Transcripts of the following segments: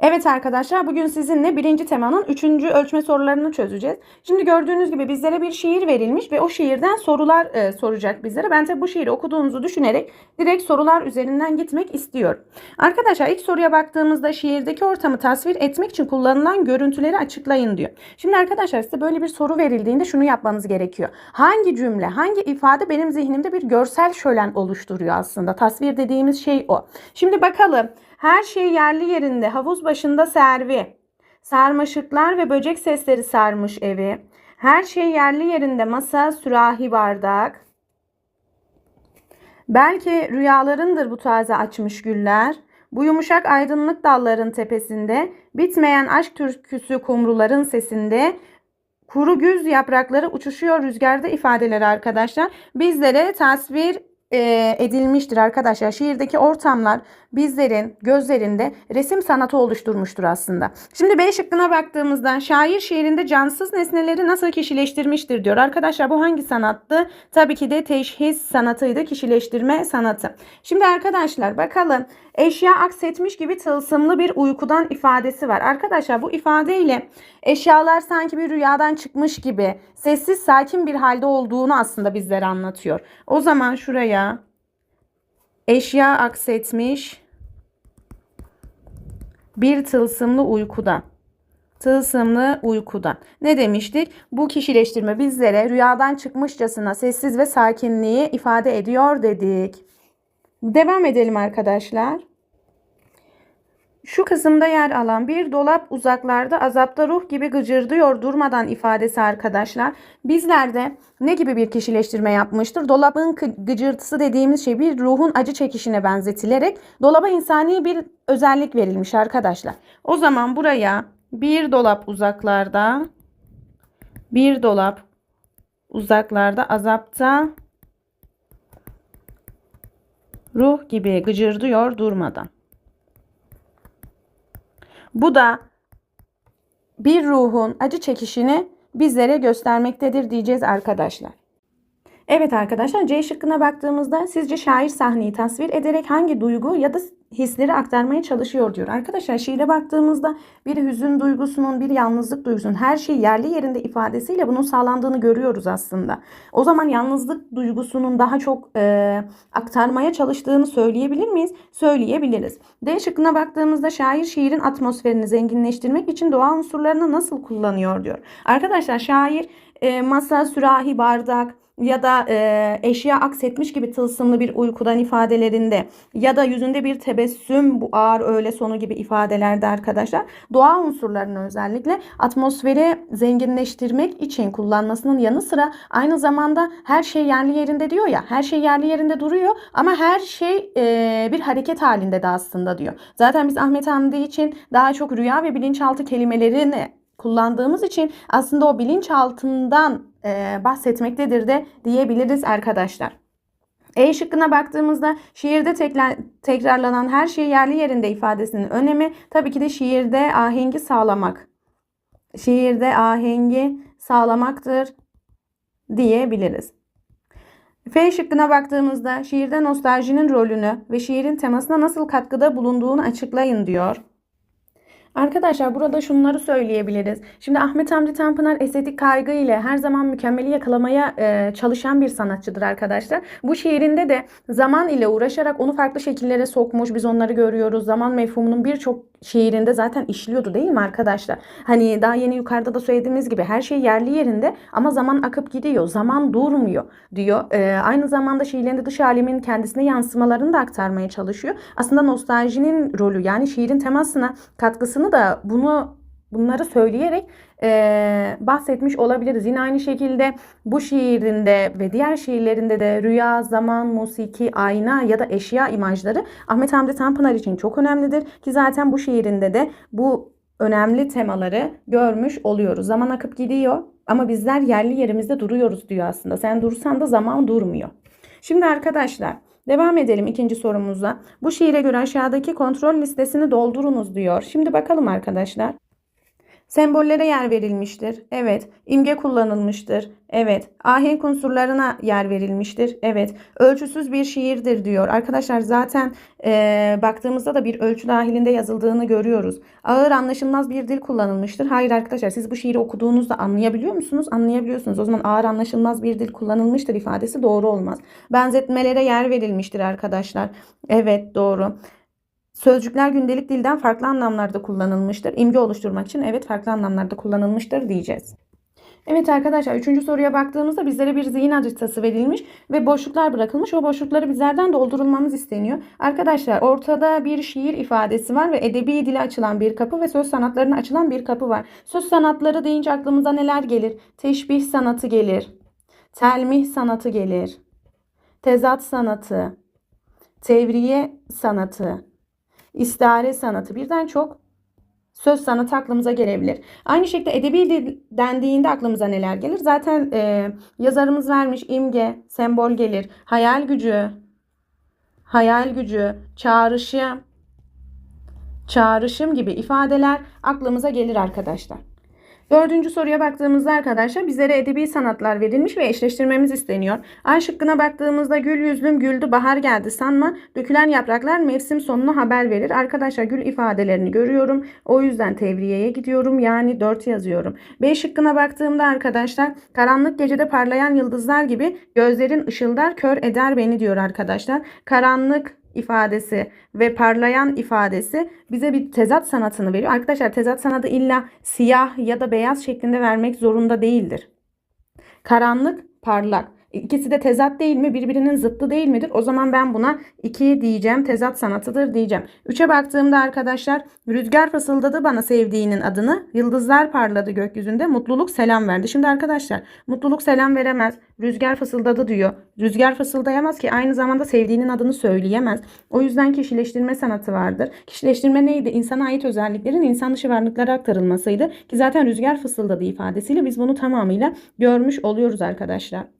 Evet arkadaşlar bugün sizinle birinci temanın üçüncü ölçme sorularını çözeceğiz. Şimdi gördüğünüz gibi bizlere bir şiir verilmiş ve o şiirden sorular e, soracak bizlere. Ben tabi bu şiiri okuduğunuzu düşünerek direkt sorular üzerinden gitmek istiyorum. Arkadaşlar ilk soruya baktığımızda şiirdeki ortamı tasvir etmek için kullanılan görüntüleri açıklayın diyor. Şimdi arkadaşlar size böyle bir soru verildiğinde şunu yapmanız gerekiyor. Hangi cümle, hangi ifade benim zihnimde bir görsel şölen oluşturuyor aslında. Tasvir dediğimiz şey o. Şimdi bakalım. Her şey yerli yerinde. Havuz başında servi. Sarmaşıklar ve böcek sesleri sarmış evi. Her şey yerli yerinde. Masa, sürahi, bardak. Belki rüyalarındır bu taze açmış güller. Bu yumuşak aydınlık dalların tepesinde, bitmeyen aşk türküsü kumruların sesinde, kuru güz yaprakları uçuşuyor rüzgarda ifadeleri arkadaşlar. Bizlere tasvir e, edilmiştir arkadaşlar. Şiirdeki ortamlar bizlerin gözlerinde resim sanatı oluşturmuştur aslında. Şimdi B şıkkına baktığımızda şair şiirinde cansız nesneleri nasıl kişileştirmiştir diyor. Arkadaşlar bu hangi sanattı? Tabii ki de teşhis sanatıydı. Kişileştirme sanatı. Şimdi arkadaşlar bakalım. Eşya aksetmiş gibi tılsımlı bir uykudan ifadesi var. Arkadaşlar bu ifadeyle eşyalar sanki bir rüyadan çıkmış gibi sessiz sakin bir halde olduğunu aslında bizlere anlatıyor. O zaman şuraya eşya aksetmiş bir tılsımlı uykudan. Tılsımlı uykudan. Ne demiştik? Bu kişileştirme bizlere rüyadan çıkmışçasına sessiz ve sakinliği ifade ediyor dedik. Devam edelim arkadaşlar. Şu kısımda yer alan bir dolap uzaklarda azapta ruh gibi gıcırdıyor durmadan ifadesi arkadaşlar. Bizlerde ne gibi bir kişileştirme yapmıştır? Dolabın gıcırtısı dediğimiz şey bir ruhun acı çekişine benzetilerek dolaba insani bir özellik verilmiş arkadaşlar. O zaman buraya bir dolap uzaklarda bir dolap uzaklarda azapta ruh gibi gıcırdıyor durmadan. Bu da bir ruhun acı çekişini bizlere göstermektedir diyeceğiz arkadaşlar. Evet arkadaşlar C şıkkına baktığımızda sizce şair sahneyi tasvir ederek hangi duygu ya da hisleri aktarmaya çalışıyor diyor. Arkadaşlar şiire baktığımızda bir hüzün duygusunun, bir yalnızlık duygusunun her şey yerli yerinde ifadesiyle bunun sağlandığını görüyoruz aslında. O zaman yalnızlık duygusunun daha çok e, aktarmaya çalıştığını söyleyebilir miyiz? Söyleyebiliriz. D şıkkına baktığımızda şair şiirin atmosferini zenginleştirmek için doğa unsurlarını nasıl kullanıyor diyor. Arkadaşlar şair e, masa, sürahi, bardak, ya da e, eşya aksetmiş gibi tılsımlı bir uykudan ifadelerinde ya da yüzünde bir tebessüm bu ağır öğle sonu gibi ifadelerde arkadaşlar doğa unsurlarını özellikle atmosferi zenginleştirmek için kullanmasının yanı sıra aynı zamanda her şey yerli yerinde diyor ya her şey yerli yerinde duruyor ama her şey e, bir hareket halinde de aslında diyor. Zaten biz Ahmet Hamdi için daha çok rüya ve bilinçaltı kelimelerini kullandığımız için aslında o bilinçaltından e, bahsetmektedir de diyebiliriz arkadaşlar. E şıkkına baktığımızda şiirde tekrar, tekrarlanan her şey yerli yerinde ifadesinin önemi tabii ki de şiirde ahengi sağlamak. Şiirde ahengi sağlamaktır diyebiliriz. F şıkkına baktığımızda şiirde nostaljinin rolünü ve şiirin temasına nasıl katkıda bulunduğunu açıklayın diyor. Arkadaşlar burada şunları söyleyebiliriz. Şimdi Ahmet Hamdi Tanpınar estetik kaygı ile her zaman mükemmeli yakalamaya e, çalışan bir sanatçıdır arkadaşlar. Bu şiirinde de zaman ile uğraşarak onu farklı şekillere sokmuş. Biz onları görüyoruz. Zaman mefhumunun birçok şiirinde zaten işliyordu değil mi arkadaşlar? Hani daha yeni yukarıda da söylediğimiz gibi her şey yerli yerinde ama zaman akıp gidiyor. Zaman durmuyor diyor. Ee, aynı zamanda şiirlerinde dış alemin kendisine yansımalarını da aktarmaya çalışıyor. Aslında nostaljinin rolü yani şiirin temasına katkısını da bunu bunları söyleyerek e, bahsetmiş olabiliriz. Yine aynı şekilde bu şiirinde ve diğer şiirlerinde de rüya, zaman, musiki, ayna ya da eşya imajları Ahmet Hamdi Tanpınar için çok önemlidir. Ki zaten bu şiirinde de bu önemli temaları görmüş oluyoruz. Zaman akıp gidiyor ama bizler yerli yerimizde duruyoruz diyor aslında. Sen dursan da zaman durmuyor. Şimdi arkadaşlar Devam edelim ikinci sorumuza. Bu şiire göre aşağıdaki kontrol listesini doldurunuz diyor. Şimdi bakalım arkadaşlar. Sembollere yer verilmiştir. Evet. İmge kullanılmıştır. Evet. Ahenk unsurlarına yer verilmiştir. Evet. Ölçüsüz bir şiirdir diyor. Arkadaşlar zaten e, baktığımızda da bir ölçü dahilinde yazıldığını görüyoruz. Ağır anlaşılmaz bir dil kullanılmıştır. Hayır arkadaşlar siz bu şiiri okuduğunuzda anlayabiliyor musunuz? Anlayabiliyorsunuz. O zaman ağır anlaşılmaz bir dil kullanılmıştır ifadesi doğru olmaz. Benzetmelere yer verilmiştir arkadaşlar. Evet doğru. Sözcükler gündelik dilden farklı anlamlarda kullanılmıştır. İmge oluşturmak için evet farklı anlamlarda kullanılmıştır diyeceğiz. Evet arkadaşlar üçüncü soruya baktığımızda bizlere bir zihin haritası verilmiş ve boşluklar bırakılmış. O boşlukları bizlerden doldurulmamız isteniyor. Arkadaşlar ortada bir şiir ifadesi var ve edebi dile açılan bir kapı ve söz sanatlarına açılan bir kapı var. Söz sanatları deyince aklımıza neler gelir? Teşbih sanatı gelir. Telmih sanatı gelir. Tezat sanatı. Tevriye sanatı. İstare sanatı. Birden çok söz sanatı aklımıza gelebilir. Aynı şekilde edebi dendiğinde aklımıza neler gelir? Zaten e, yazarımız vermiş imge, sembol gelir. Hayal gücü, hayal gücü, çağrışım, çağrışım gibi ifadeler aklımıza gelir arkadaşlar. Dördüncü soruya baktığımızda arkadaşlar bizlere edebi sanatlar verilmiş ve eşleştirmemiz isteniyor. A şıkkına baktığımızda gül yüzlüm güldü bahar geldi sanma dökülen yapraklar mevsim sonunu haber verir. Arkadaşlar gül ifadelerini görüyorum. O yüzden tevriyeye gidiyorum yani 4 yazıyorum. B şıkkına baktığımda arkadaşlar karanlık gecede parlayan yıldızlar gibi gözlerin ışıldar kör eder beni diyor arkadaşlar. Karanlık ifadesi ve parlayan ifadesi bize bir tezat sanatını veriyor. Arkadaşlar tezat sanatı illa siyah ya da beyaz şeklinde vermek zorunda değildir. Karanlık, parlak. İkisi de tezat değil mi? Birbirinin zıttı değil midir? O zaman ben buna 2 diyeceğim. Tezat sanatıdır diyeceğim. 3'e baktığımda arkadaşlar rüzgar fısıldadı bana sevdiğinin adını. Yıldızlar parladı gökyüzünde. Mutluluk selam verdi. Şimdi arkadaşlar mutluluk selam veremez. Rüzgar fısıldadı diyor. Rüzgar fısıldayamaz ki aynı zamanda sevdiğinin adını söyleyemez. O yüzden kişileştirme sanatı vardır. Kişileştirme neydi? İnsana ait özelliklerin insan dışı varlıklara aktarılmasıydı. Ki zaten rüzgar fısıldadı ifadesiyle biz bunu tamamıyla görmüş oluyoruz arkadaşlar.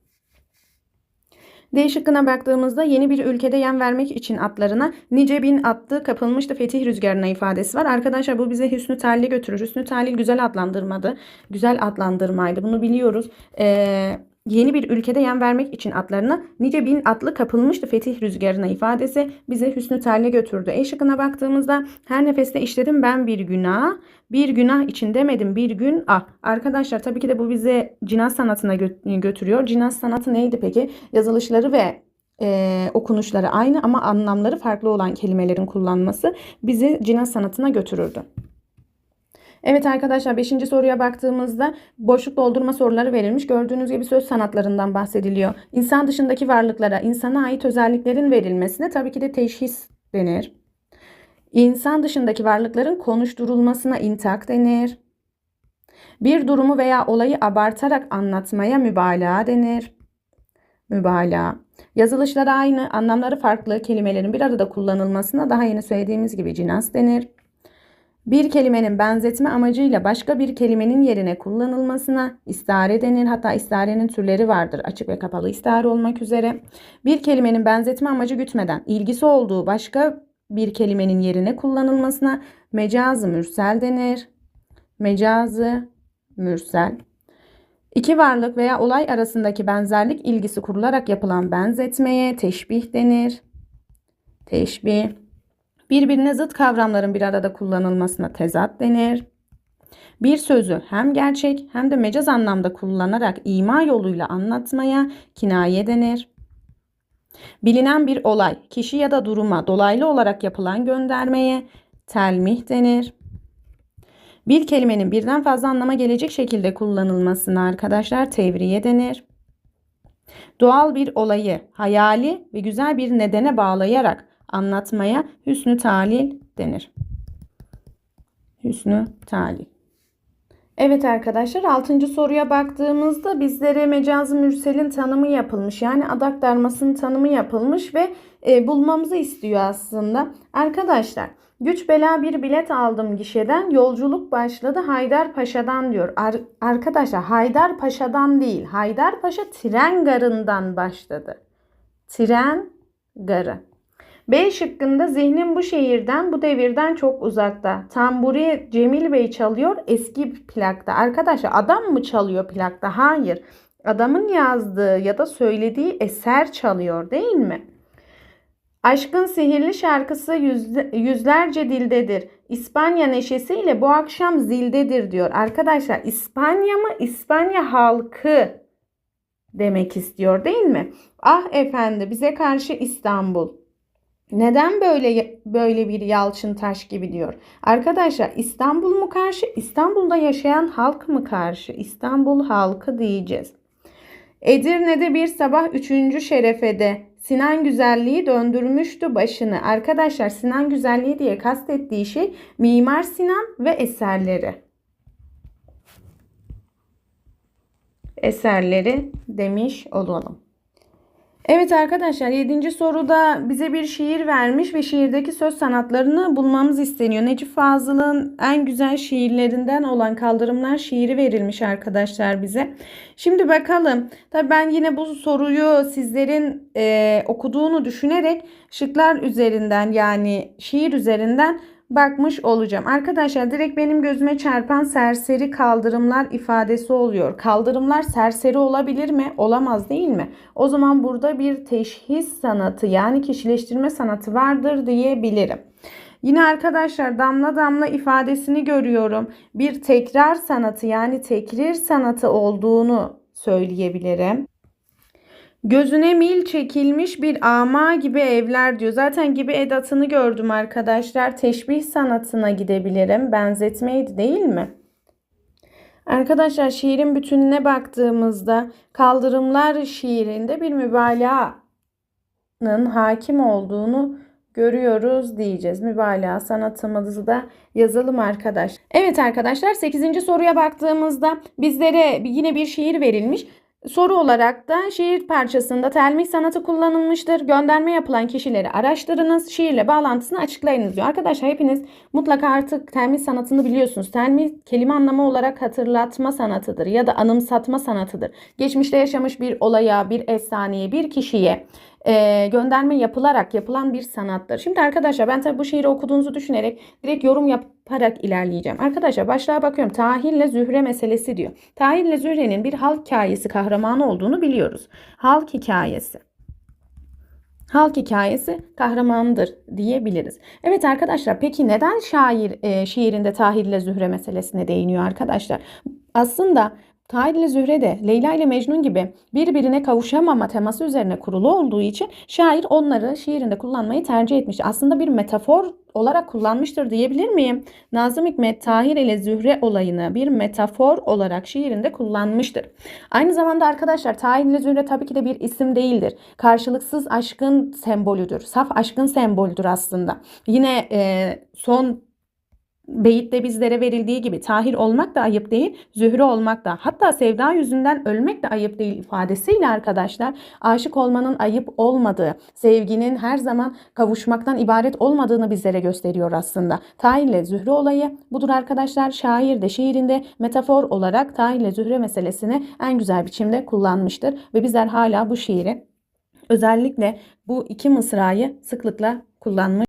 D şıkkına baktığımızda yeni bir ülkede yem vermek için atlarına nice bin attı kapılmıştı fetih rüzgarına ifadesi var. Arkadaşlar bu bize hüsnü talile götürür. Hüsnü talil güzel adlandırmadı. Güzel adlandırmaydı. Bunu biliyoruz. Eee yeni bir ülkede yem vermek için atlarına nice bin atlı kapılmıştı fetih rüzgarına ifadesi bize hüsnü telle götürdü. E şıkkına baktığımızda her nefeste işledim ben bir günah. Bir günah için demedim bir gün ah. Arkadaşlar tabii ki de bu bize cinas sanatına gö- götürüyor. Cinas sanatı neydi peki? Yazılışları ve e, okunuşları aynı ama anlamları farklı olan kelimelerin kullanması bizi cinas sanatına götürürdü. Evet arkadaşlar 5. soruya baktığımızda boşluk doldurma soruları verilmiş. Gördüğünüz gibi söz sanatlarından bahsediliyor. İnsan dışındaki varlıklara insana ait özelliklerin verilmesine tabii ki de teşhis denir. İnsan dışındaki varlıkların konuşturulmasına intak denir. Bir durumu veya olayı abartarak anlatmaya mübalağa denir. Mübalağa. Yazılışlar aynı, anlamları farklı kelimelerin bir arada kullanılmasına daha yeni söylediğimiz gibi cinas denir. Bir kelimenin benzetme amacıyla başka bir kelimenin yerine kullanılmasına istare denir. Hatta istarenin türleri vardır. Açık ve kapalı istare olmak üzere. Bir kelimenin benzetme amacı gütmeden ilgisi olduğu başka bir kelimenin yerine kullanılmasına mecazı mürsel denir. Mecazı mürsel. İki varlık veya olay arasındaki benzerlik ilgisi kurularak yapılan benzetmeye teşbih denir. Teşbih. Birbirine zıt kavramların bir arada kullanılmasına tezat denir. Bir sözü hem gerçek hem de mecaz anlamda kullanarak ima yoluyla anlatmaya kinaye denir. Bilinen bir olay, kişi ya da duruma dolaylı olarak yapılan göndermeye telmih denir. Bir kelimenin birden fazla anlama gelecek şekilde kullanılmasına arkadaşlar tevriye denir. Doğal bir olayı hayali ve güzel bir nedene bağlayarak anlatmaya hüsnü talil denir. Hüsnü talil. Evet arkadaşlar 6. soruya baktığımızda bizlere mecazı mürselin tanımı yapılmış. Yani adak darmasının tanımı yapılmış ve e, bulmamızı istiyor aslında. Arkadaşlar güç bela bir bilet aldım gişeden yolculuk başladı Haydar Paşa'dan diyor. Ar arkadaşlar Haydar Paşa'dan değil Haydar Paşa tren garından başladı. Tren garı. B şıkkında zihnim bu şehirden, bu devirden çok uzakta. Tamburi Cemil Bey çalıyor eski plakta. Arkadaşlar adam mı çalıyor plakta? Hayır. Adamın yazdığı ya da söylediği eser çalıyor değil mi? Aşkın sihirli şarkısı yüzle- yüzlerce dildedir. İspanya neşesiyle bu akşam zildedir diyor. Arkadaşlar İspanya mı? İspanya halkı demek istiyor değil mi? Ah efendi bize karşı İstanbul. Neden böyle böyle bir yalçın taş gibi diyor. Arkadaşlar İstanbul mu karşı? İstanbul'da yaşayan halk mı karşı? İstanbul halkı diyeceğiz. Edirne'de bir sabah üçüncü şerefede Sinan Güzelliği döndürmüştü başını. Arkadaşlar Sinan Güzelliği diye kastettiği şey Mimar Sinan ve eserleri. Eserleri demiş olalım. Evet arkadaşlar 7. soruda bize bir şiir vermiş ve şiirdeki söz sanatlarını bulmamız isteniyor. Necip Fazıl'ın en güzel şiirlerinden olan Kaldırımlar şiiri verilmiş arkadaşlar bize. Şimdi bakalım. Tabii ben yine bu soruyu sizlerin e, okuduğunu düşünerek şıklar üzerinden yani şiir üzerinden bakmış olacağım. Arkadaşlar direkt benim gözüme çarpan serseri kaldırımlar ifadesi oluyor. Kaldırımlar serseri olabilir mi? Olamaz değil mi? O zaman burada bir teşhis sanatı yani kişileştirme sanatı vardır diyebilirim. Yine arkadaşlar damla damla ifadesini görüyorum. Bir tekrar sanatı yani tekrir sanatı olduğunu söyleyebilirim. Gözüne mil çekilmiş bir ama gibi evler diyor. Zaten gibi edatını gördüm arkadaşlar. Teşbih sanatına gidebilirim. Benzetmeydi değil mi? Arkadaşlar şiirin bütününe baktığımızda kaldırımlar şiirinde bir mübalağanın hakim olduğunu görüyoruz diyeceğiz. Mübalağa sanatımızı da yazalım arkadaş. Evet arkadaşlar 8. soruya baktığımızda bizlere yine bir şiir verilmiş. Soru olarak da şiir parçasında telmih sanatı kullanılmıştır. Gönderme yapılan kişileri araştırınız. Şiirle bağlantısını açıklayınız diyor. Arkadaşlar hepiniz mutlaka artık telmih sanatını biliyorsunuz. Telmih kelime anlamı olarak hatırlatma sanatıdır ya da anımsatma sanatıdır. Geçmişte yaşamış bir olaya, bir efsaneye, bir kişiye e, gönderme yapılarak yapılan bir sanattır. Şimdi arkadaşlar ben tabii bu şiiri okuduğunuzu düşünerek direkt yorum yaparak ilerleyeceğim. Arkadaşlar başlığa bakıyorum. Tahir'le Zühre meselesi diyor. Tahir'le Zühre'nin bir halk hikayesi kahramanı olduğunu biliyoruz. Halk hikayesi. Halk hikayesi kahramandır diyebiliriz. Evet arkadaşlar peki neden şair e, şiirinde Tahir ile Zühre meselesine değiniyor arkadaşlar? Aslında Tahir ile Zühre de Leyla ile Mecnun gibi birbirine kavuşamama teması üzerine kurulu olduğu için şair onları şiirinde kullanmayı tercih etmiş. Aslında bir metafor olarak kullanmıştır diyebilir miyim? Nazım Hikmet Tahir ile Zühre olayını bir metafor olarak şiirinde kullanmıştır. Aynı zamanda arkadaşlar Tahir ile Zühre tabii ki de bir isim değildir. Karşılıksız aşkın sembolüdür. Saf aşkın sembolüdür aslında. Yine e, son Beyitte bizlere verildiği gibi tahir olmak da ayıp değil, zühre olmak da hatta sevda yüzünden ölmek de ayıp değil ifadesiyle arkadaşlar aşık olmanın ayıp olmadığı, sevginin her zaman kavuşmaktan ibaret olmadığını bizlere gösteriyor aslında. Tahirle zühre olayı budur arkadaşlar. Şair de şiirinde metafor olarak tahirle zühre meselesini en güzel biçimde kullanmıştır ve bizler hala bu şiiri özellikle bu iki mısrayı sıklıkla kullanmış